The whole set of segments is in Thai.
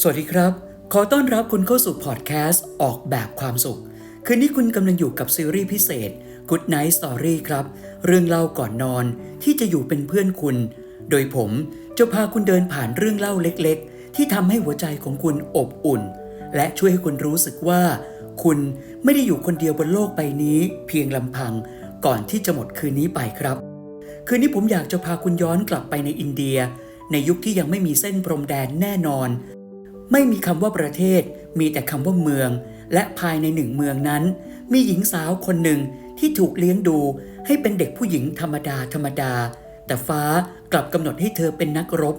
สวัสดีครับ ขอต้อนรับคุณเข้าสู่พอดแคสต์ออกแบบความสุข คืนนี้คุณกำลังอยู่กับซีรีส์พิเศษ Good Night Story ครับ เรื่องเล่าก่อนนอนที่จะอยู่เป็นเพื่อนคุณ โดยผมจะพาคุณเดินผ่านเรื่องเล่าเล็กๆ ที่ทำให้หัวใจของคุณอบอุ่น และช่วยให้คุณรู้สึกว่า คุณไม่ได้อยู่คนเดียวบนโลกใบนี้ เพียงลำพังก่อนที่จะหมดคืนนี้ไปครับ คืนนี้ผมอยากจะพาคุณย้อนกลับไปในอินเดีย ในยุคที่ยังไม่มีเส้นพรมแดนแน่นอน ไม่มีคำว่าประเทศ มีแต่คำว่าเมือง และภายในหนึ่งเมืองนั้น มีหญิงสาวคนหนึ่งที่ถูกเลี้ยงดูให้เป็นเด็กผู้หญิงธรรมดาธรรมดา แต่ฟ้ากลับกำหนดให้เธอเป็นนักรบ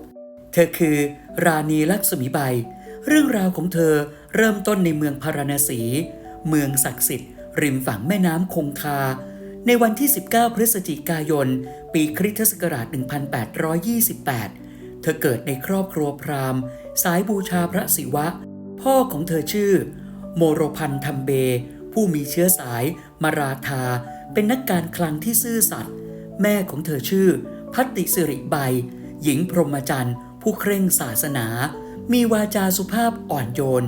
เธอคือ ราณีลักษมีใบ เรื่องราวของเธอเริ่มต้นในเมืองพาราณสี เมืองศักดิ์สิทธิ์ ริมฝั่งแม่น้ำคงคา ในวันที่ 19 พฤศจิกายน ปีคริสตศักราช 1828 เธอเกิดในครอบครัวพราหมณ์ สายบูชาพระศิวะ พ่อของเธอชื่อ โมโรพันธัมเบ ผู้มีเชื้อสาย มาราธา เป็นนักการคลังที่ซื่อสัตย์แม่ของเธอชื่อ พัตติสิริใบ หญิงพรหมจรรย์ผู้เคร่งศาสนา มีวาจาสุภาพอ่อนโยน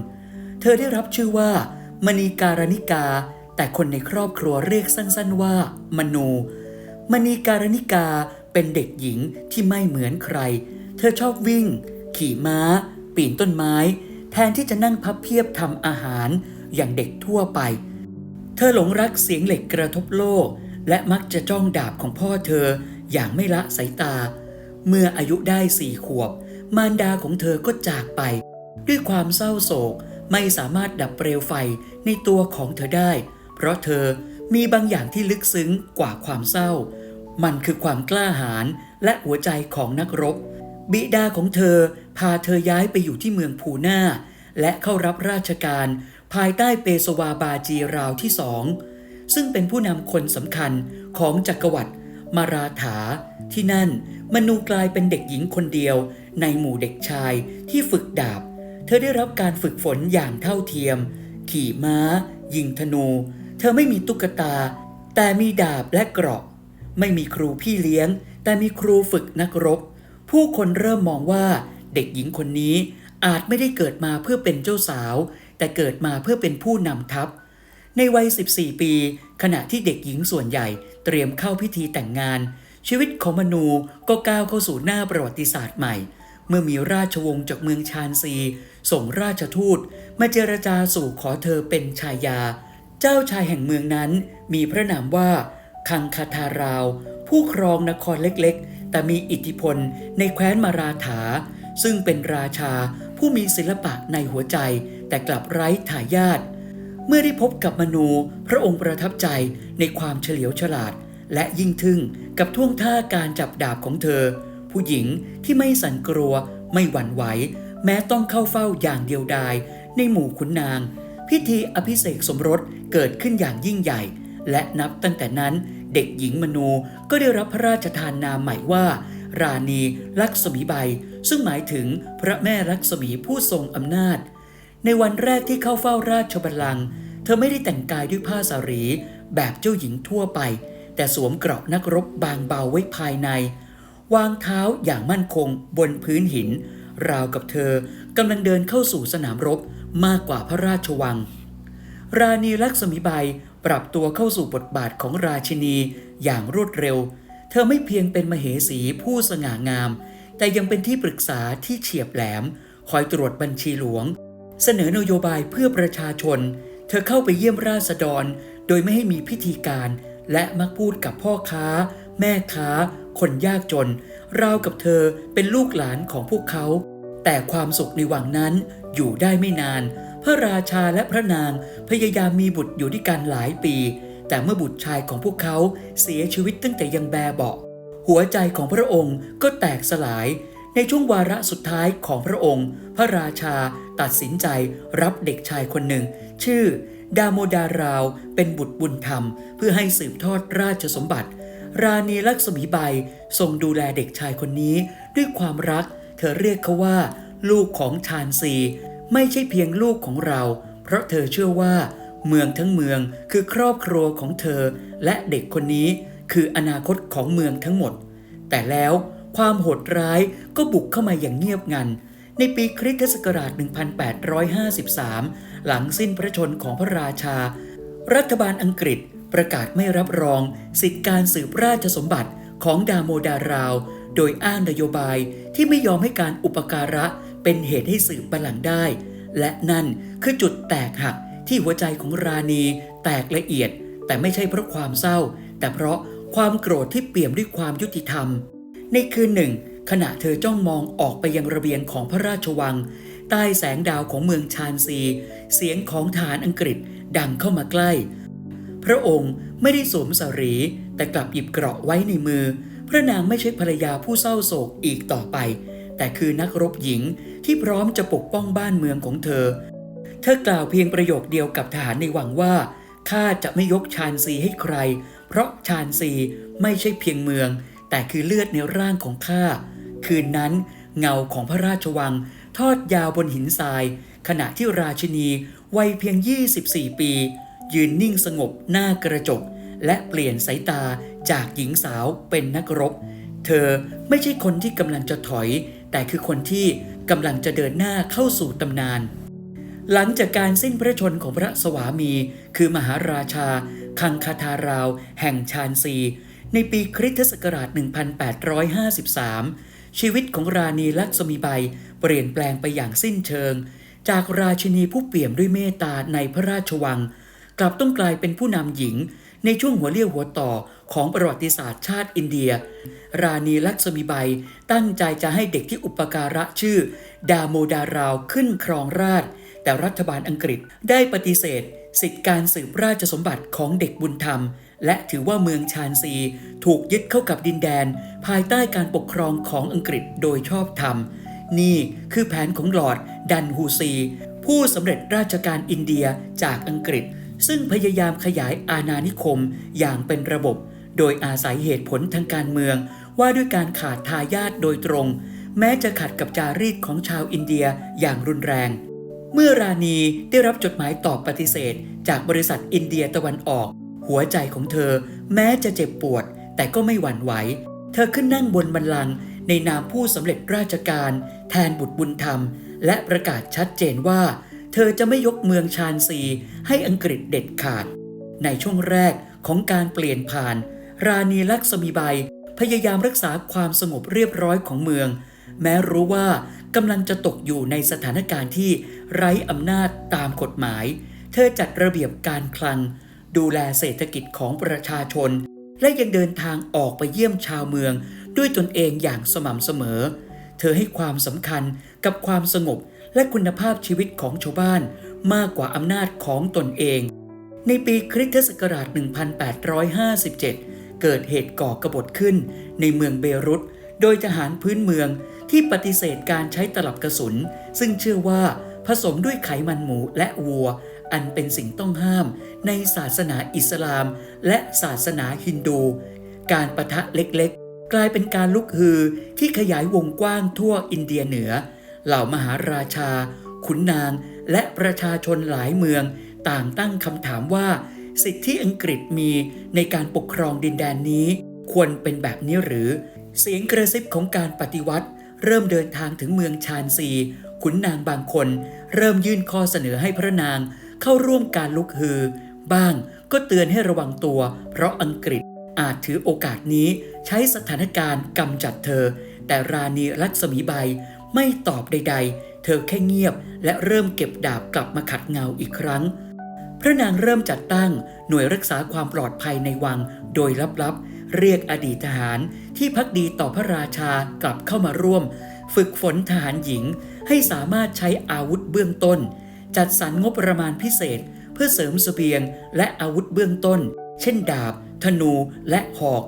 เธอได้รับชื่อว่า มณีการณิกา แต่คนในครอบครัวเรียกสั้นๆว่า มนู มณีการณิกาเป็นเด็กหญิงที่ไม่เหมือนใคร เธอชอบวิ่ง ขี่ม้า ปีนต้นไม้ แทนที่จะนั่งพับเพียบทำอาหารอย่างเด็กทั่วไป เธอหลงรักเสียงเหล็กกระทบโลก และมักจะจ้องดาบของพ่อเธออย่างไม่ละสายตา เมื่ออายุได้สี่ขวบ มารดาของเธอก็จากไป ด้วยความเศร้าโศกไม่สามารถดับเปลวไฟในตัวของเธอได้ เพราะเธอมีบางอย่างที่ลึกซึ้งกว่าความเศร้า มันคือความกล้าหาญและหัวใจของนักรบ บิดาของเธอพาเธอย้ายไปอยู่ที่เมืองพูนาและเข้ารับราชการภายใต้เปสวาบาจีราวที่สองซึ่งเป็นผู้นำคนสำคัญของจักรวรรดิมาราถา ที่นั่นมนูกลายเป็นเด็กหญิงคนเดียว ในหมู่เด็กชายที่ฝึกดาบ เธอได้รับการฝึกฝนอย่างเท่าเทียม ขี่ม้า ยิงธนู เธอไม่มีตุ๊กตา แต่มีดาบและเกราะ ไม่มีครูพี่เลี้ยง แต่มีครูฝึกนักรบ ผู้คนเริ่มมองว่าเด็กหญิงคนนี้อาจไม่ได้เกิดมาเพื่อเป็นเจ้าสาว แต่เกิดมาเพื่อเป็นผู้นำทัพ ในวัย 14 ปี ขณะที่เด็กหญิงส่วนใหญ่เตรียมเข้าพิธีแต่งงาน ชีวิตของมนูก็ก้าวเข้าสู่หน้าประวัติศาสตร์ใหม่ เมื่อมีราชวงศ์จากเมืองชานซี ส่งราชทูต มาเจรจาสู่ขอเธอเป็นชายา เจ้าชายแห่งเมืองนั้นมีพระนามว่าคังคาทาราว ผู้ครองนครเล็ก แต่มีอิทธิพลในแคว้นมาราถา ซึ่งเป็นราชาผู้มีศิลปะในหัวใจ แต่กลับไร้ทายาทเมื่อได้พบกับมนูพระองค์ประทับใจในความเฉลียวฉลาด และยิ่งทึ่งกับท่วงท่าการจับดาบของเธอ ผู้หญิงที่ไม่สั่นกลัวไม่หวั่นไหว แม้ต้องเข้าเฝ้าอย่างเดียวดายในหมู่ขุนนาง พิธีอภิเษกสมรสเกิดขึ้นอย่างยิ่งใหญ่ และนับตั้งแต่นั้น เด็กหญิงมนูก็ได้รับพระราชทานนามใหม่ว่า ราณีลักษมีใบ ซึ่งหมายถึงพระแม่ลักษมีผู้ทรงอำนาจ ในวันแรกที่เข้าเฝ้าราชบัลลังก์เธอไม่ได้แต่งกายด้วยผ้าสารีแบบเจ้าหญิงทั่วไป แต่สวมเกราะนักรบบางเบาไว้ภายใน วางเท้าอย่างมั่นคงบนพื้นหิน ราวกับเธอกำลังเดินเข้าสู่สนามรบมากกว่าพระราชวัง ราณีลักษมีใบ ปรับตัวเข้าสู่บทบาทของราชินีอย่างรวดเร็ว เธอไม่เพียงเป็นมเหสีผู้สง่างาม แต่ยังเป็นที่ปรึกษาที่เฉียบแหลม คอยตรวจบัญชีหลวง เสนอนโยบายเพื่อประชาชน เธอเข้าไปเยี่ยมราษฎร โดยไม่ให้มีพิธีการ และมักพูดกับพ่อค้า แม่ค้า คนยากจน ราวกับเธอเป็นลูกหลานของพวกเขา แต่ความสุขในวังนั้นอยู่ได้ไม่นาน ระราชาและพระนางพยายามมีบุตรอยู่ด้วยกันหลายปี แต่เมื่อบุตรชายของพวกเขาเสียชีวิตตั้งแต่ยังแบเบาะหัวใจของพระองค์ก็แตกสลาย ในช่วงวาระสุดท้ายของพระองค์ พระราชาตัดสินใจรับเด็กชายคนหนึ่ง ชื่อ ดาโมดาราวเป็นบุตรบุญธรรม เพื่อให้สืบทอดราชสมบัติ ราณีลักษมีใบทรงดูแลเด็กชายคนนี้ด้วยความรัก เธอเรียกเขาว่า ลูกของชานซี ไม่ใช่เพียงลูกของเรา เพราะเธอเชื่อว่า เมืองทั้งเมืองคือครอบครัวของเธอ และเด็กคนนี้คืออนาคตของเมืองทั้งหมด แต่แล้วความโหดร้ายก็บุกเข้ามาอย่างเงียบงัน ในปีคริสตศักราช 1853 หลังสิ้นพระชนของพระราชา รัฐบาลอังกฤษประกาศไม่รับรอง สิทธิการสืบราชสมบัติของดาโมดาราว โดยอ้างนโยบายที่ไม่ยอมให้การอุปการะ เป็นเหตุให้สืบบัลลังก์ได้ และนั่นคือจุดแตกหักที่หัวใจของราณีแตกละเอียด แต่ไม่ใช่เพราะความเศร้า แต่เพราะความโกรธที่เปี่ยมด้วยความยุติธรรม ในคืนหนึ่ง ขณะเธอจ้องมองออกไปยังระเบียงของพระราชวัง ใต้แสงดาวของเมืองชานซี เสียงของทหารอังกฤษดังเข้ามาใกล้ พระองค์ไม่ได้สวมสรี แต่กลับหยิบเกราะไว้ในมือ พระนางไม่ใช่ภรรยาผู้เศร้าโศกอีกต่อไป แต่คือนักรบหญิงที่พร้อมจะปกป้องบ้านเมืองของเธอ เธอกล่าวเพียงประโยคเดียวกับทหารในวังว่าข้าจะไม่ยกชานซีให้ใคร เพราะชานซีไม่ใช่เพียงเมือง แต่คือเลือดในร่างของข้าคืนนั้นเงาของพระราชวัง ทอดยาวบนหินทราย ขณะที่ราชินีวัยเพียง 24 ปี ยืนนิ่งสงบหน้ากระจก และเปลี่ยนสายตาจากหญิงสาวเป็นนักรบ เธอไม่ใช่คนที่กำลังจะถอย แต่คือคนที่กำลังจะเดินหน้าเข้าสู่ตำนาน หลังจากการสิ้นพระชนของพระสวามี คือมหาราชา คังคาทาราว แห่งชานซี ในปีคริสตศักราช 1853 ชีวิตของราณีลักษมีใบเปลี่ยนแปลงไปอย่างสิ้นเชิง จากราชินีผู้เปี่ยมด้วยเมตตาในพระราชวัง กลับต้องกลายเป็นผู้นำหญิงในช่วงหัวเลี้ยวหัวต่อของประวัติศาสตร์ชาติอินเดีย ราณีลักษมีใบ ตั้งใจจะให้เด็กที่อุปการะชื่อ ดาโมดาราวขึ้นครองราช แต่รัฐบาลอังกฤษได้ปฏิเสธ สิทธิการสืบราชสมบัติของเด็กบุญธรรม และถือว่าเมืองชานซี ถูกยึดเข้ากับดินแดน ภายใต้การปกครองของอังกฤษโดยชอบธรรม นี่คือแผนของหลอร์ดดันฮูซี ผู้สำเร็จราชการอินเดียจากอังกฤษ ซึ่งพยายามขยายอาณานิคมอย่างเป็นระบบ โดยอาศัยเหตุผลทางการเมือง ว่าด้วยการขาดทายาทโดยตรง แม้จะขัดกับจารีตของชาวอินเดียอย่างรุนแรง เมื่อราณีได้รับจดหมายตอบปฏิเสธ จากบริษัทอินเดียตะวันออก หัวใจของเธอ แม้จะเจ็บปวด แต่ก็ไม่หวั่นไหว เธอขึ้นนั่งบนบัลลังในนามผู้สำเร็จราชการ แทนบุตรบุญธรรม และประกาศชัดเจนว่า เธอจะไม่ยกเมืองชานซีให้อังกฤษเด็ดขาด ในช่วงแรกของการเปลี่ยนผ่าน ราณีลักษมีใบ พยายามรักษาความสงบเรียบร้อยของเมือง แม้รู้ว่ากำลังจะตกอยู่ในสถานการณ์ที่ไร้อำนาจตามกฎหมาย เธอจัดระเบียบการคลัง ดูแลเศรษฐกิจของประชาชน และยังเดินทางออกไปเยี่ยมชาวเมือง ด้วยตนเองอย่างสม่ำเสมอ เธอให้ความสำคัญกับความสงบและคุณภาพชีวิตของชาวบ้านมากกว่าอำนาจของตนเอง ในปีคริสตศักราช 1857 เกิดเหตุก่อกบฏขึ้นในเมืองเบรุต โดยทหารพื้นเมืองที่ปฏิเสธการใช้ตลับกระสุน ซึ่งเชื่อว่าผสมด้วยไขมันหมูและวัว อันเป็นสิ่งต้องห้ามในศาสนาอิสลาม และศาสนาฮินดู การประทะเล็กๆ กลายเป็นการลุกฮือที่ขยายวงกว้างทั่วอินเดียเหนือ เหล่ามหาราชา ขุนนาง และประชาชนหลายเมืองต่างตั้งคำถามว่า สิทธิอังกฤษมีในการปกครองดินแดนนี้ ควรเป็นแบบนี้หรือ เสียงกระซิบของการปฏิวัติ เริ่มเดินทางถึงเมืองชานซีขุนนางบางคน เริ่มยื่นข้อเสนอให้พระนางเข้าร่วมการลุกฮือ บ้างก็เตือนให้ระวังตัว เพราะอังกฤษอาจถือโอกาสนี้ใช้สถานการณ์กำจัดเธอ แต่ราณีลักษมีใบไม่ตอบใด ๆ เธอแค่เงียบและเริ่มเก็บดาบกลับมาขัดเงาอีกครั้ง พระนางเริ่มจัดตั้งหน่วยรักษาความปลอดภัยในวังโดยลับๆ เรียกอดีตทหารที่พักดีต่อพระราชากลับเข้ามาร่วม ฝึกฝนทหารหญิงให้สามารถใช้อาวุธเบื้องต้น จัดสรรงบประมาณพิเศษ เพื่อเสริมสเสบียงและอาวุธเบื้องต้น เช่นดาบ ธนูและหอก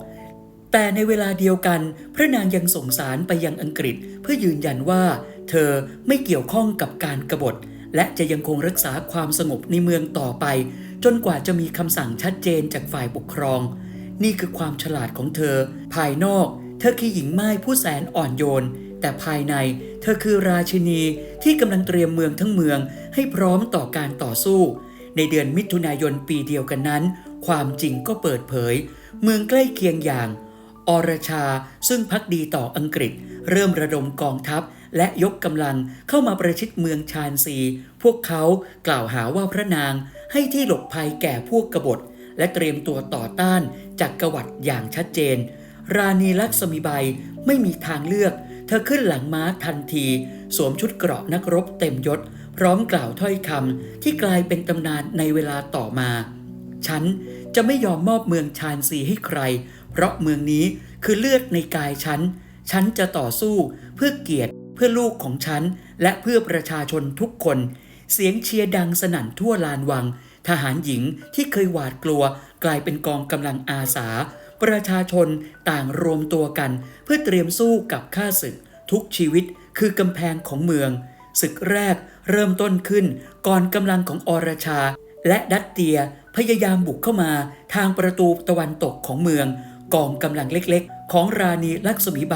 แต่ในเวลาเดียวกัน พระนางยังส่งสารไปยังอังกฤษเพื่อยืนยันว่า เธอไม่เกี่ยวข้องกับการกบฏ และจะยังคงรักษาความสงบในเมืองต่อไป จนกว่าจะมีคำสั่งชัดเจนจากฝ่ายปกครอง นี่คือความฉลาดของเธอ ภายนอก เธอคือหญิงไม้ผู้แสนอ่อนโยน แต่ภายในเธอคือราชินีที่กำลังเตรียมเมืองทั้งเมือง ให้พร้อมต่อการต่อสู้ ในเดือนมิถุนายนปีเดียวกันนั้น ความจริงก็เปิดเผย เมืองใกล้เคียงอย่าง อรชาซึ่งพักดีต่ออังกฤษ เริ่มระดมกองทัพ และยกกำลังเข้ามาประชิดเมืองชานซี พวกเขากล่าวหาว่าพระนางให้ที่หลบภัยแก่พวกกบฏ และเตรียมตัวต่อต้านจักกรวรรดิอย่างชัดเจน ราณีลักษมีใบไม่มีทางเลือก เธอขึ้นหลังม้าทันที สวมชุดเกราะนักรบเต็มยศ พร้อมกล่าวถ้อยคำที่กลายเป็นตำนานในเวลาต่อมา ฉันจะไม่ยอมมอบเมืองชานซีให้ใคร เพราะเมืองนี้คือเลือดในกายฉัน ฉันจะต่อสู้เพื่อเกียรติ พื่อลูกของฉัน และเพื่อประชาชนทุกคน เสียงเชียร์ดังสนั่นทั่วลานวัง ทหารหญิงที่เคยหวาดกลัว กลายเป็นกองกำลังอาสา ประชาชนต่างรวมตัวกัน เพื่อเตรียมสู้กับข้าศึก ทุกชีวิตคือกำแพงของเมืองศึกแรกเริ่มต้นขึ้นก่อนกำลังของอรชา และดัตเตียพยายามบุกเข้ามาทางประตูตะวันตกของเมือง กองกำลังเล็กๆ ของราณีลักษมีใบ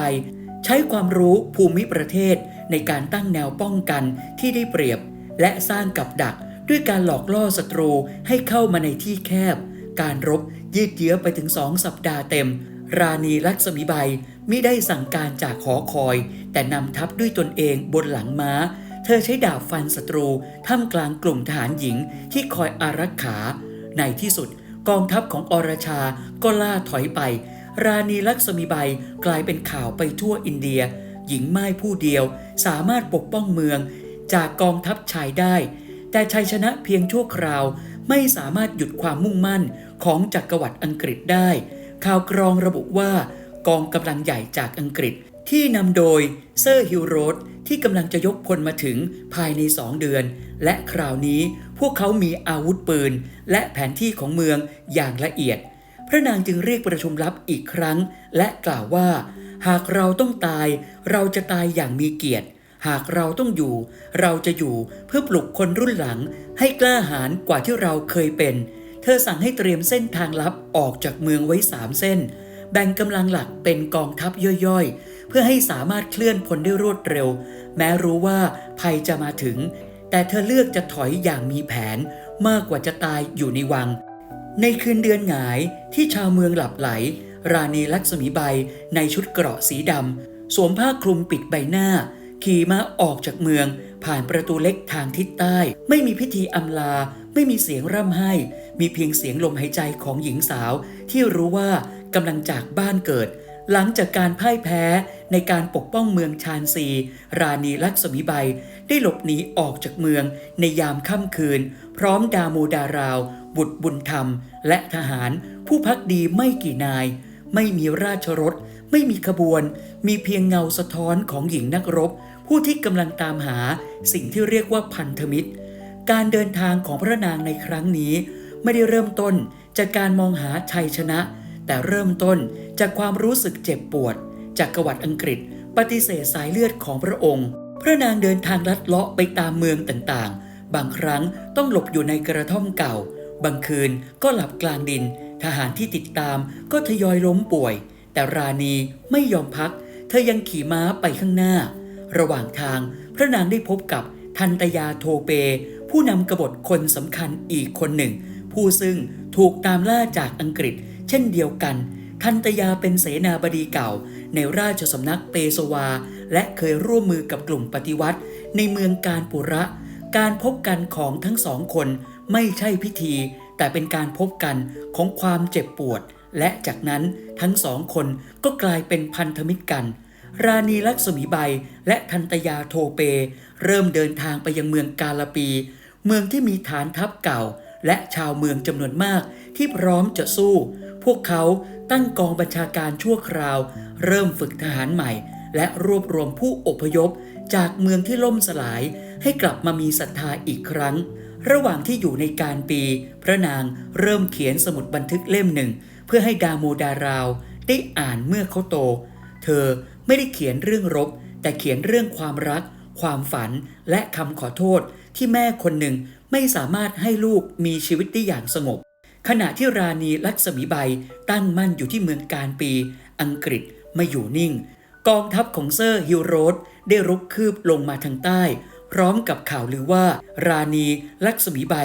ใช้ความรู้ภูมิประเทศในการตั้งแนวป้องกันที่ได้เปรียบ และสร้างกับดักด้วยการหลอกล่อศัตรูให้เข้ามาในที่แคบ การรบยืดเยื้อไปถึงสองสัปดาห์เต็ม ราณีลักษมีใบมิได้สั่งการจากหอคอย แต่นำทัพด้วยตนเองบนหลังม้า เธอใช้ดาบฟันศัตรูท่ามกลางกลุ่มทหารหญิงที่คอยอารักขา ในที่สุดกองทัพของอรชาก็ล่าถอยไป ราณีลักษมีใบกลายเป็นข่าวไปทั่วอินเดีย หญิงไม้ผู้เดียวสามารถปกป้องเมือง จากกองทัพชายได้ แต่ชัยชนะเพียงชั่วคราวไม่สามารถหยุดความมุ่งมั่นของจักรวรรดิอังกฤษได้ ข่าวกรองระบุว่ากองกำลังใหญ่จากอังกฤษที่นำโดยเซอร์ฮิลโรดที่กำลังจะยกพลมาถึงภายในสองเดือน และคราวนี้พวกเขามีอาวุธปืน และแผนที่ของเมืองอย่างละเอียด พระนางจึงเรียกประชุมลับอีกครั้ง และกล่าวว่า หากเราต้องตาย เราจะตายอย่างมีเกียรติ หากเราต้องอยู่ เราจะอยู่เพื่อปลุกคนรุ่นหลัง ให้กล้าหาญกว่าที่เราเคยเป็น เธอสั่งให้เตรียมเส้นทางลับออกจากเมืองไว้สามเส้น แบ่งกำลังหลักเป็นกองทัพย่อยๆ เพื่อให้สามารถเคลื่อนพลได้รวดเร็ว แม้รู้ว่าภัยจะมาถึง แต่เธอเลือกจะถอยอย่างมีแผนมากกว่าจะตายอยู่ในวัง ในคืนเดือนหงายที่ชาวเมืองหลับไหล ราณีลักษมีใบในชุดเกราะสีดำสวมผ้าคลุมปิดใบหน้า ขี่ม้าออกจากเมือง ผ่านประตูเล็กทางทิศใต้ ไม่มีพิธีอำลา ไม่มีเสียงร่ำไห้ มีเพียงเสียงลมหายใจของหญิงสาว ที่รู้ว่ากำลังจากบ้านเกิด หลังจากการพ่ายแพ้ในการปกป้องเมืองชานซีราณีลักษมีใบได้หลบหนีออกจากเมืองในยามค่ำคืน พร้อมดาโมดาราว บุตรบุญธรรม และทหารผู้พักดีไม่กี่นาย ไม่มีราชรถ ไม่มีขบวน มีเพียงเงาสะท้อนของหญิงนักรบ ผู้ที่กำลังตามหาสิ่งที่เรียกว่าพันธมิตร การเดินทางของพระนางในครั้งนี้ ไม่ได้เริ่มต้นจากการมองหาชัยชนะ แต่เริ่มต้นจากความรู้สึกเจ็บปวด จากกวัดอังกฤษ ปฏิเสธสายเลือดของพระองค์ พระนางเดินทางลัดเลาะไปตามเมืองต่างๆ บางครั้งต้องหลบอยู่ในกระท่อมเก่า บางคืนก็หลับกลางดิน ทหารที่ติดตามก็ทยอยล้มป่วย แต่ราณีไม่ยอมพัก เธอยังขี่ม้าไปข้างหน้า ระหว่างทางพระนางได้พบกับทันตยาโทเป ผู้นำกบฏคนสำคัญอีกคนหนึ่ง ผู้ซึ่งถูกตามล่าจากอังกฤษ เช่นเดียวกัน ทันตยาเป็นเสนาบดีเก่า ในราชสำนักเปสวา และเคยร่วมมือกับกลุ่มปฏิวัติ ในเมืองการปุระ การพบกันของทั้งสองคน ไม่ใช่พิธี แต่เป็นการพบกันของความเจ็บปวด และจากนั้นทั้งสองคนก็กลายเป็นพันธมิตรกัน ราณีลักษมีใบและทันตยาโทเป เริ่มเดินทางไปยังเมืองกาลปี เมืองที่มีฐานทัพเก่า และชาวเมืองจำนวนมากที่พร้อมจะสู้ พวกเขาตั้งกองบัญชาการชั่วคราว เริ่มฝึกทหารใหม่ และรวบรวมผู้อพยพจากเมืองที่ล่มสลายให้กลับมามีศรัทธาอีกครั้ง ระหว่างที่อยู่ในการปี พระนางเริ่มเขียนสมุดบันทึกเล่มหนึ่ง เพื่อให้ดาโมดาราว ได้อ่านเมื่อเขาโต เธอไม่ได้เขียนเรื่องรบ แต่เขียนเรื่องความรัก ความฝันและคำขอโทษที่แม่คนหนึ่งไม่สามารถให้ลูกมีชีวิตได้อย่างสงบ ขณะที่ราณีลักษมีใบตั้งมั่นอยู่ที่เมืองการปี อังกฤษไม่อยู่นิ่ง กองทัพของเซอร์ฮิลโรดได้รุกคืบลงมาทางใต้ พร้อมกับข่าวลือว่า ราณีลักษมีใบ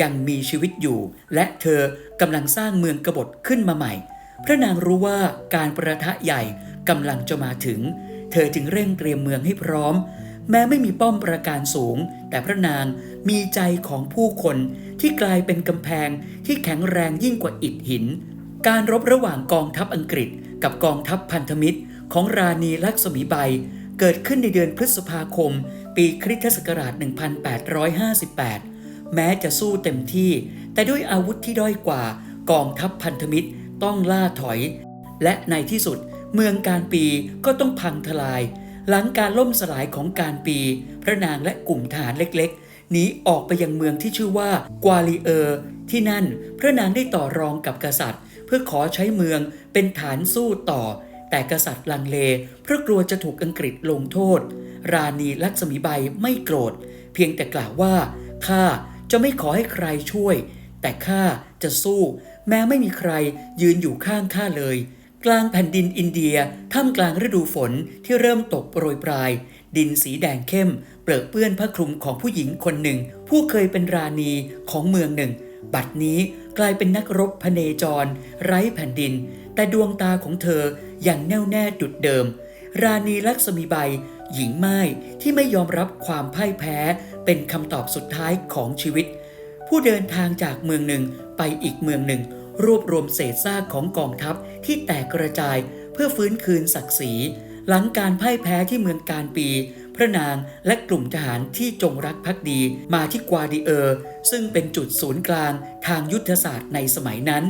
ยังมีชีวิตอยู่ และเธอกำลังสร้างเมืองกบฏขึ้นมาใหม่ พระนางรู้ว่าการประทะใหญ่กำลังจะมาถึง เธอจึงเร่งเตรียมเมืองให้พร้อม แม้ไม่มีป้อมประการสูง แต่พระนางมีใจของผู้คนที่กลายเป็นกำแพงที่แข็งแรงยิ่งกว่าอิฐหิน การรบระหว่างกองทัพอังกฤษ กับกองทัพพันธมิตรของราณีลักษมีใบเกิดขึ้นในเดือนพฤษภาคม ปีคริสตศักราช 1858 แม้จะสู้เต็มที่ แต่ด้วยอาวุธที่ด้อยกว่ากองทัพพันธมิตรต้องล่าถอย และในที่สุดเมืองการปีก็ต้องพังทลาย หลังการล่มสลายของการปี พระนางและกลุ่มทหารเล็กๆหนีออกไปยังเมืองที่ชื่อว่ากวาลีเออร์ที่นั่นพระนางได้ต่อรองกับกษัตริย์ เพื่อขอใช้เมืองเป็นฐานสู้ต่อ แต่กษัตริย์ลังเลเพราะกลัวจะถูกอังกฤษลงโทษ ราณีลักษมีใบไม่โกรธ เพียงแต่กล่าวว่าข้าจะไม่ขอให้ใครช่วย แต่ข้าจะสู้ แม้ไม่มีใครยืนอยู่ข้างข้าเลย กลางแผ่นดินอินเดียท่ามกลางฤดูฝนที่เริ่มตกโปรยปลาย ดินสีแดงเข้ม เปลือกเปื้อนผ้าคลุมของผู้หญิงคนหนึ่ง ผู้เคยเป็นราณีของเมืองหนึ่ง บัดนี้กลายเป็นนักรบพเนจร ไร้แผ่นดิน แต่ดวงตาของเธออยังแน่วแน่ดุดเดิม ราณีลักษมีใบ หญิงไม้ที่ไม่ยอมรับความพ่ายแพ้เป็นคำตอบสุดท้ายของชีวิต ผู้เดินทางจากเมืองหนึ่งไปอีกเมืองหนึ่ง รวบรวมเศษซากของกองทัพที่แตกกระจายเพื่อฟื้นคืนศักดิ์ศรี หลังการพ่ายแพ้ที่เมืองการปี พระนางและกลุ่มทหารที่จงรักภักดีมาที่กวาดิเออร์ซึ่งเป็นจุดศูนย์กลางทางยุทธศาสตร์ในสมัยนั้น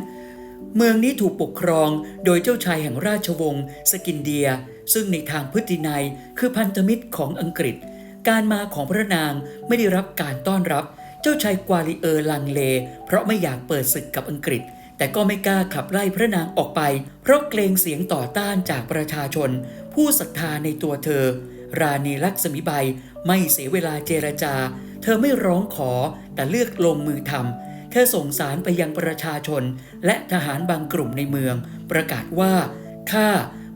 เมืองนี้ถูกปกครองโดยเจ้าชายแห่งราชวงศ์สกินเดีย ซึ่งในทางพฤตินัยคือพันธมิตรของอังกฤษ การมาของพระนางไม่ได้รับการต้อนรับ เจ้าชายกวาลิเออร์ลังเล เพราะไม่อยากเปิดศึกกับอังกฤษ แต่ก็ไม่กล้าขับไล่พระนางออกไป เพราะเกรงเสียงต่อต้านจากประชาชน ผู้ศรัทธาในตัวเธอ ราณีลักษมีใบไม่เสียเวลาเจรจา เธอไม่ร้องขอแต่เลือกลงมือทำเธอส่งสารไปยังประชาชนและทหารบางกลุ่มในเมือง ประกาศว่าข้า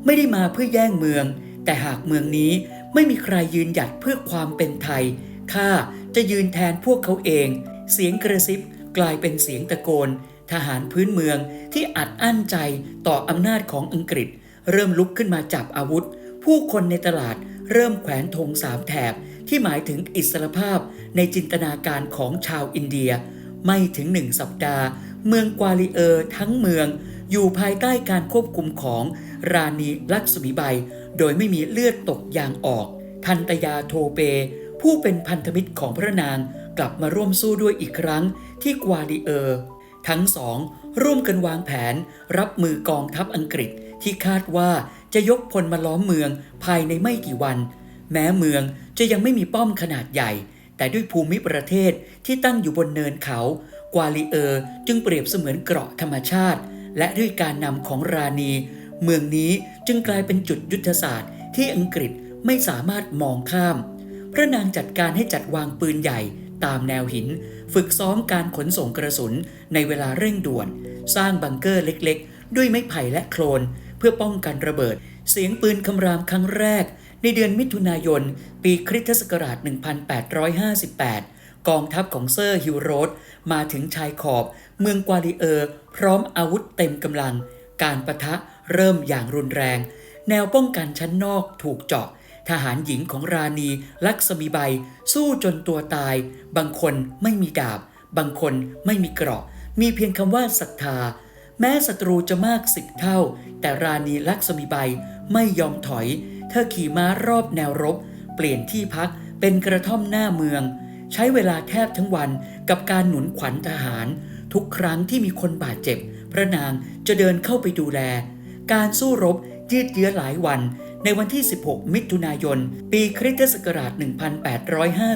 ไม่ได้มาเพื่อแย่งเมือง แต่หากเมืองนี้ไม่มีใครยืนหยัดเพื่อความเป็นไทยข้าจะยืนแทนพวกเขาเอง เสียงกระซิบกลายเป็นเสียงตะโกน ทหารพื้นเมืองที่อัดอั้นใจต่ออำนาจของอังกฤษ เริ่มลุกขึ้นมาจับอาวุธ ผู้คนในตลาดเริ่มแขวนธงสามแถบที่หมายถึงอิสรภาพในจินตนาการของชาวอินเดีย ไม่ถึงหนึ่งสัปดาห์ เมืองกวาลิเออร์ทั้งเมืองอยู่ภายใต้การควบคุมของราณีลักษมีใบ โดยไม่มีเลือดตกยางออก ทันตยาโทเป ผู้เป็นพันธมิตรของพระนางกลับมาร่วมสู้ด้วยอีกครั้งที่กวาลิเออร์ ทั้งสองร่วมกันวางแผน รับมือกองทัพอังกฤษที่คาดว่าจะยกพลมาล้อมเมืองภายในไม่กี่วัน แม้เมืองจะยังไม่มีป้อมขนาดใหญ่ แต่ด้วยภูมิประเทศที่ตั้งอยู่บนเนินเขา กวาลิเออร์จึงเปรียบเสมือนเกราะธรรมชาติ และด้วยการนำของราณี เมืองนี้จึงกลายเป็นจุดยุทธศาสตร์ ที่อังกฤษไม่สามารถมองข้าม พระนางจัดการให้จัดวางปืนใหญ่ตามแนวหิน ฝึกซ้อมการขนส่งกระสุนในเวลาเร่งด่วน สร้างบังเกอร์เล็กๆ ด้วยไม้ไผ่และโคลน เพื่อป้องกันระเบิด เสียงปืนคำรามครั้งแรก ในเดือนมิถุนายน ปีคริสตศักราช 1858 กองทัพของเซอร์ฮิวโรดมาถึงชายขอบ เมืองกวาลิเออร์ พร้อมอาวุธเต็มกำลัง การประทะเริ่มอย่างรุนแรง แนวป้องกันชั้นนอกถูกเจาะ ทหารหญิงของราณีลักษมีใบ สู้จนตัวตาย บางคนไม่มีดาบ บางคนไม่มีเกราะ มีเพียงคำว่าศรัทธา แม้ศัตรูจะมากสิบเท่า แต่ราณีลักษมีใบไม่ยอมถอย เธอขี่ม้ารอบแนวรบ เปลี่ยนที่พักเป็นกระท่อมหน้าเมือง ใช้เวลาแทบทั้งวันกับการหนุนขวัญทหาร ทุกครั้งที่มีคนบาดเจ็บ พระนางจะเดินเข้าไปดูแล การสู้รบยืดเยื้อหลายวัน ในวันที่ 16 มิถุนายน ปีคริสตศักราช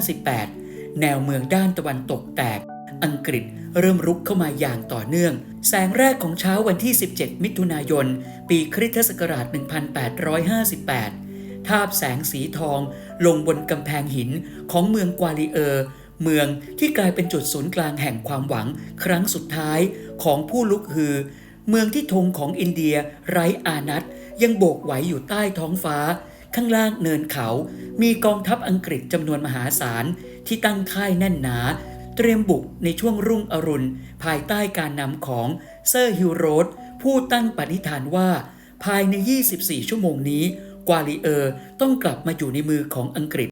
1858 แนวเมืองด้านตะวันตกแตก อังกฤษเริ่มรุกเข้ามาอย่างต่อเนื่อง แสงแรกของเช้าวันที่ 17 มิถุนายน ปีคริสตศักราช 1858 ทาบแสงสีทองลงบนกำแพงหินของเมืองกวาลิเออร์ เมืองที่กลายเป็นจุดศูนย์กลางแห่งความหวังครั้งสุดท้ายของผู้ลุกฮือ เมืองที่ธงของอินเดียไร้อานัตยังโบกไหวอยู่ใต้ท้องฟ้า ข้างล่างเนินเขา มีกองทัพอังกฤษจำนวนมหาศาล ที่ตั้งค่ายแน่นหนา เตรียมบุกในช่วงรุ่งอรุณ ภายใต้การนำของเซอร์ฮิวโรดผู้ตั้งปณิธานว่า ภายใน 24 ชั่วโมงนี้ กวาลีเออร์ต้องกลับมาอยู่ในมือของอังกฤษ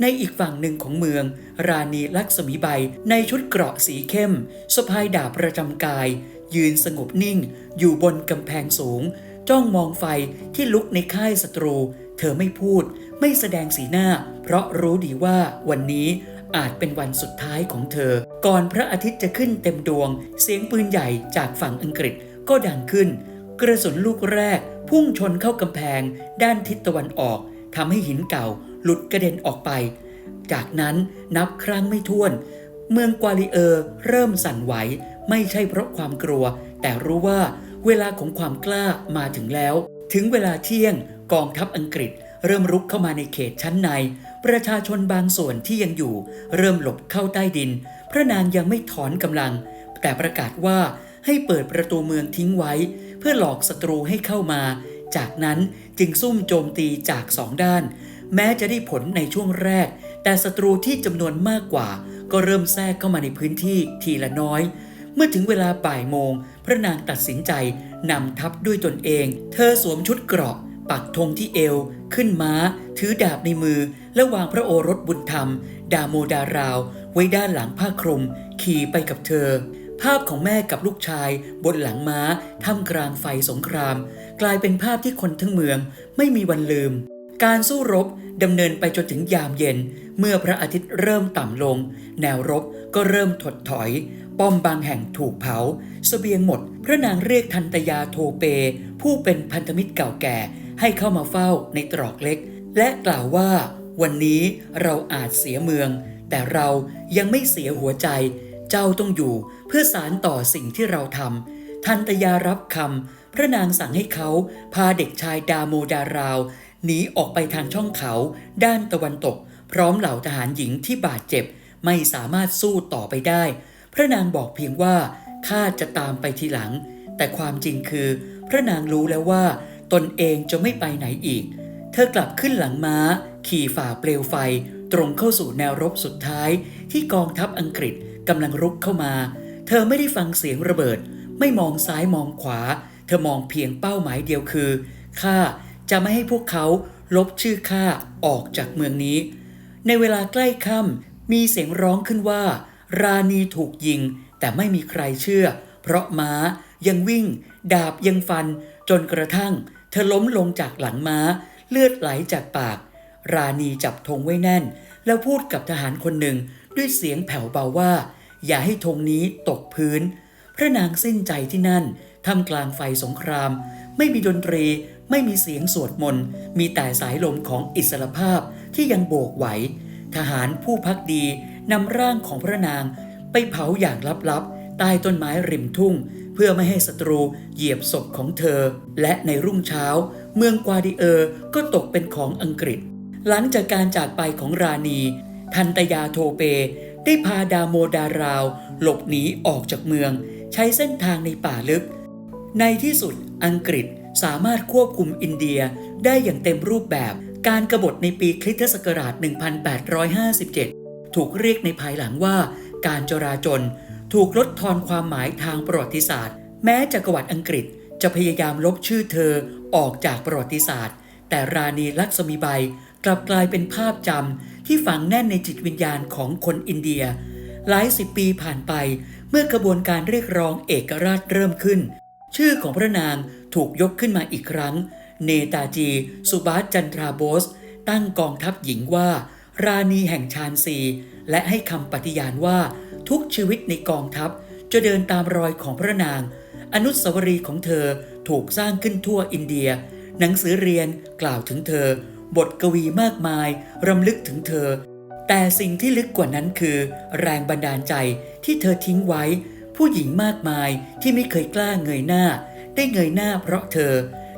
ในอีกฝั่งหนึ่งของเมือง ราณีลักษมีใบในชุดเกราะสีเข้มสะพายดาบประจำกาย ยืนสงบนิ่ง อยู่บนกำแพงสูง จ้องมองไฟที่ลุกในค่ายศัตรู เธอไม่พูด ไม่แสดงสีหน้า เพราะรู้ดีว่าวันนี้อาจเป็นวันสุดท้ายของเธอ ก่อนพระอาทิตย์จะขึ้นเต็มดวง เสียงปืนใหญ่จากฝั่งอังกฤษก็ดังขึ้น กระสุนลูกแรกพุ่งชนเข้ากำแพง ด้านทิศตะวันออกทำให้หินเก่า หลุดกระเด็นออกไป จากนั้นนับครั้งไม่ถ้วน เมืองกวาลิเออร์เริ่มสั่นไหว ไม่ใช่เพราะความกลัว แต่รู้ว่าเวลาของความกล้ามาถึงแล้ว ถึงเวลาเที่ยงกองทัพอังกฤษ เริ่มรุกเข้ามาในเขตชั้นใน ประชาชนบางส่วนที่ยังอยู่ เริ่มหลบเข้าใต้ดิน พระนางยังไม่ถอนกำลัง แต่ประกาศว่าให้เปิดประตูเมืองทิ้งไว้ เพื่อหลอกศัตรูให้เข้ามา จากนั้นจึงซุ่มโจมตีจากสองด้าน แม้จะได้ผลในช่วงแรก แต่ศัตรูที่จำนวนมากกว่า ก็เริ่มแทรกเข้ามาในพื้นที่ทีละน้อย เมื่อถึงเวลาบ่ายโมง พระนางตัดสินใจนำทัพด้วยตนเอง เธอสวมชุดเกราะ ปักธงที่เอว ขึ้นม้า ถือดาบในมือ และวางพระโอรสบุญธรรม ดาโมดาราว ไว้ด้านหลังผ้าคลุม ขี่ไปกับเธอ ภาพของแม่กับลูกชาย บนหลังม้าท่ามกลางไฟสงคราม กลายเป็นภาพที่คนทั้งเมืองไม่มีวันลืม การสู้รบดำเนินไปจนถึงยามเย็น เมื่อพระอาทิตย์เริ่มต่ำลง แนวรบก็เริ่มถดถอย ป้อมบางแห่งถูกเผาสเสบียงหมด พระนางเรียกทันตยาโทเป ผู้เป็นพันธมิตรเก่าแก่ให้เข้ามาเฝ้าในตรอกเล็ก และกล่าวว่า วันนี้เราอาจเสียเมือง แต่เรายังไม่เสียหัวใจ เจ้าต้องอยู่เพื่อสารต่อสิ่งที่เราทำทันตยารับคำพระนางสั่งให้เขาพาเด็กชายดาโมดาราว หนีออกไปทางช่องเขา ด้านตะวันตก พร้อมเหล่าทหารหญิงที่บาดเจ็บ ไม่สามารถสู้ต่อไปได้ พระนางบอกเพียงว่าข้าจะตามไปทีหลัง แต่ความจริงคือ พระนางรู้แล้วว่า ตนเองจะไม่ไปไหนอีก เธอกลับขึ้นหลังม้า ขี่ฝ่าเปลวไฟ ตรงเข้าสู่แนวรบสุดท้าย ที่กองทัพอังกฤษกำลังรุกเข้ามา เธอไม่ได้ฟังเสียงระเบิด ไม่มองซ้ายมองขวา เธอมองเพียงเป้าหมายเดียวคือข้า จะไม่ให้พวกเขาลบชื่อข้าออกจากเมืองนี้ ในเวลาใกล้ค่ำมีเสียงร้องขึ้นว่า ราณีถูกยิง แต่ไม่มีใครเชื่อ เพราะม้ายังวิ่ง ดาบยังฟัน จนกระทั่ง เธอล้มลงจากหลังม้า เลือดไหลจากปาก ราณีจับธงไว้แน่น แล้วพูดกับทหารคนหนึ่งด้วยเสียงแผ่วเบาว่า อย่าให้ธงนี้ตกพื้น พระนางสิ้นใจที่นั่นทำกลางไฟสงคราม ไม่มีดนตรี ไม่มีเสียงสวดมนต์มีแต่สายลมของอิสรภาพที่ยังโบกไหว ทหารผู้พักดีนำร่างของพระนางไปเผาอย่างลับๆใต้ต้นไม้ริมทุ่ง เพื่อไม่ให้ศัตรูเหยียบศพของเธอ และในรุ่งเช้า เมืองกวาดิเออร์ก็ตกเป็นของอังกฤษ หลังจากการจากไปของราณี ทันตยาโทเป ได้พาดาโมดาราว หลบหนีออกจากเมือง ใช้เส้นทางในป่าลึก ในที่สุดอังกฤษ สามารถควบคุมอินเดียได้อย่างเต็มรูปแบบ การกบฏในปีคริสตศักราช 1857 ถูกเรียกในภายหลังว่า การจราจน ถูกลดทอนความหมายทางประวัติศาสตร์ แม้จักรวรรดิอังกฤษจะพยายามลบชื่อเธอออกจากประวัติศาสตร์ แต่ราณีลักษมีใบกลับกลายเป็นภาพจำที่ฝังแน่นในจิตวิญญาณของคนอินเดีย หลายสิบปีผ่านไป เมื่อกระบวนการเรียกร้องเอกราชเริ่มขึ้น ชื่อของพระนาง ถูกยกขึ้นมาอีกครั้ง เนตาจีสุบาสจันทราโบส ตั้งกองทัพหญิงว่า ราณีแห่งชานซีและให้คำปฏิญาณว่าทุกชีวิตในกองทัพจะเดินตามรอยของพระนาง อนุสาวรีย์ของเธอถูกสร้างขึ้นทั่วอินเดีย หนังสือเรียนกล่าวถึงเธอ บทกวีมากมาย รำลึกถึงเธอ แต่สิ่งที่ลึกกว่านั้นคือ แรงบันดาลใจที่เธอทิ้งไว้ ผู้หญิงมากมายที่ไม่เคยกล้าเงยหน้า ได้เงยหน้าเพราะเธอ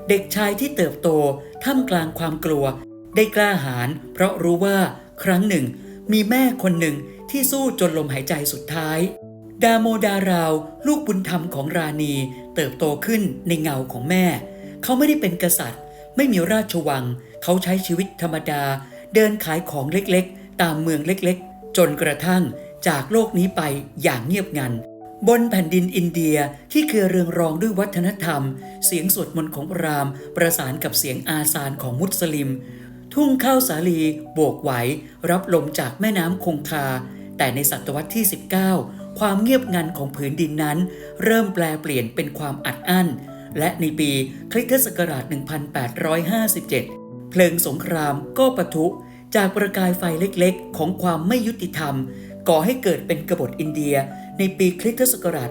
เด็กชายที่เติบโตท่ามกลางความกลัว ได้กล้าหาญเพราะรู้ว่าครั้งหนึ่ง มีแม่คนหนึ่งที่สู้จนลมหายใจสุดท้าย ดาโมดาราว ลูกบุญธรรมของราณี เติบโตขึ้นในเงาของแม่ เขาไม่ได้เป็นกษัตริย์ ไม่มีราชวัง เขาใช้ชีวิตธรรมดา เดินขายของเล็กๆ ตามเมืองเล็กๆ จนกระทั่งจากโลกนี้ไปอย่างเงียบงัน บนแผ่นดินอินเดียที่เครือเรืองรองด้วยวัฒนธรรม เสียงสวดมนต์ของพรามประสานกับเสียงอาซานของมุสลิม ทุ่งข้าวสาลีโบกไหว รับลมจากแม่น้ำคงคา แต่ในศตวรรษที่ 19 ความเงียบงันของผืนดินนั้น เริ่มแปลเปลี่ยนเป็นความอัดอั้น และในปีคริสตศักราช 1857 เพลิงสงครามก็ปะทุ จากประกายไฟเล็กๆ ของความไม่ยุติธรรม ก่อให้เกิดเป็นกบฏอินเดีย ในปีคริสตศักราช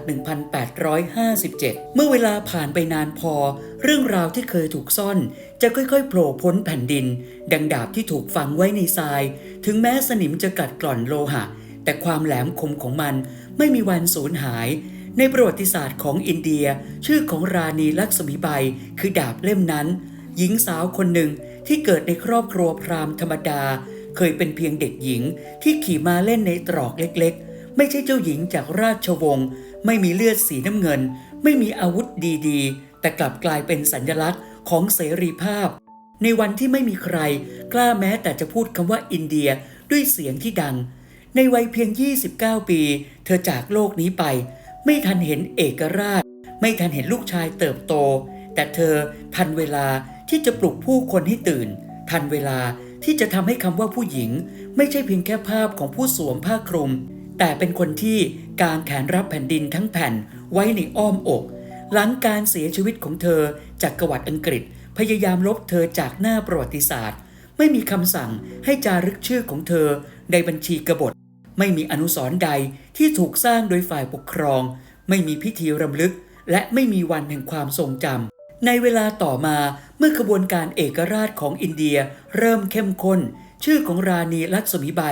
1857 เมื่อเวลาผ่านไปนานพอ เรื่องราวที่เคยถูกซ่อน จะค่อยๆโผล่พ้นแผ่นดิน ดังดาบที่ถูกฝังไว้ในทราย ถึงแม้สนิมจะกัดกร่อนโลหะ แต่ความแหลมคมของมันไม่มีวันสูญหาย ในประวัติศาสตร์ของอินเดีย ชื่อของราณีลักษมีใบคือดาบเล่มนั้น หญิงสาวคนหนึ่งที่เกิดในครอบครัวพราหมณ์ธรรมดา เคยเป็นเพียงเด็กหญิงที่ขี่มาเล่นในตรอกเล็กๆ ไม่ใช่เจ้าหญิงจากราชวงศ์ไม่มีเลือดสีน้ำเงิน ไม่มีอาวุธดีๆ แต่กลับกลายเป็นสัญลักษณ์ของเสรีภาพ ในวันที่ไม่มีใคร กล้าแม้แต่จะพูดคำว่าอินเดียด้วยเสียงที่ดัง ในวัยเพียง 29 ปี เธอจากโลกนี้ไป ไม่ทันเห็นเอกราช ไม่ทันเห็นลูกชายเติบโต แต่เธอทันเวลาที่จะปลุกผู้คนให้ตื่น ทันเวลาที่จะทำให้คำว่าผู้หญิง ไม่ใช่เพียงแค่ภาพของผู้สวมผ้าคลุม แต่เป็นคนที่กางแขนรับแผ่นดินทั้งแผ่นไว้ในอ้อมอก หลังการเสียชีวิตของเธอจากกวัดอังกฤษ พยายามลบเธอจากหน้าประวัติศาสตร์ ไม่มีคำสั่งให้จารึกชื่อของเธอในบัญชีกบฏ ไม่มีอนุสรณ์ใดที่ถูกสร้างโดยฝ่ายปกครอง ไม่มีพิธีรำลึก และไม่มีวันแห่งความทรงจำในเวลาต่อมาเมื่อขบวนการเอกราชของอินเดีย เริ่มเข้มข้น ชื่อของราณีลักษมีใบ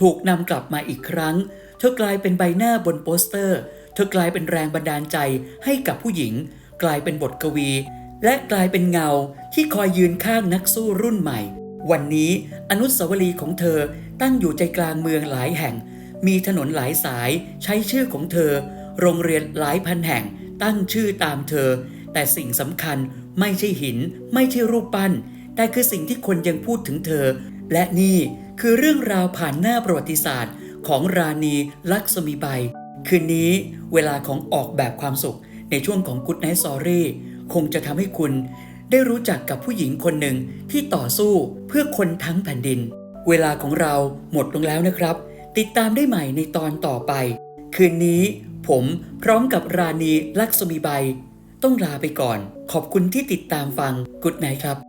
ถูกนำกลับมาอีกครั้ง เธอกลายเป็นใบหน้าบนโปสเตอร์ เธอกลายเป็นแรงบันดาลใจให้กับผู้หญิง กลายเป็นบทกวี และกลายเป็นเงาที่คอยยืนข้างนักสู้รุ่นใหม่ วันนี้อนุสาวรีย์ของเธอตั้งอยู่ใจกลางเมืองหลายแห่ง มีถนนหลายสายใช้ชื่อของเธอ โรงเรียนหลายพันแห่งตั้งชื่อตามเธอ แต่สิ่งสำคัญไม่ใช่หิน ไม่ใช่รูปปั้น แต่คือสิ่งที่คนยังพูดถึงเธอ และนี่คือเรื่องราวผ่านหน้าประวัติศาสตร์ ของราณีลักษมีใบคืนนี้เวลาของออกแบบความสุขในช่วงของ Good Night Story คงจะทำให้คุณได้รู้จักกับผู้หญิงคนหนึ่งที่ต่อสู้เพื่อคนทั้งแผ่นดิน เวลาของเราหมดลงแล้วนะครับ ติดตามได้ใหม่ในตอนต่อไป คืนนี้ผมพร้อมกับราณีลักษมีใบ ต้องลาไปก่อน ขอบคุณที่ติดตามฟังกุดไนครับ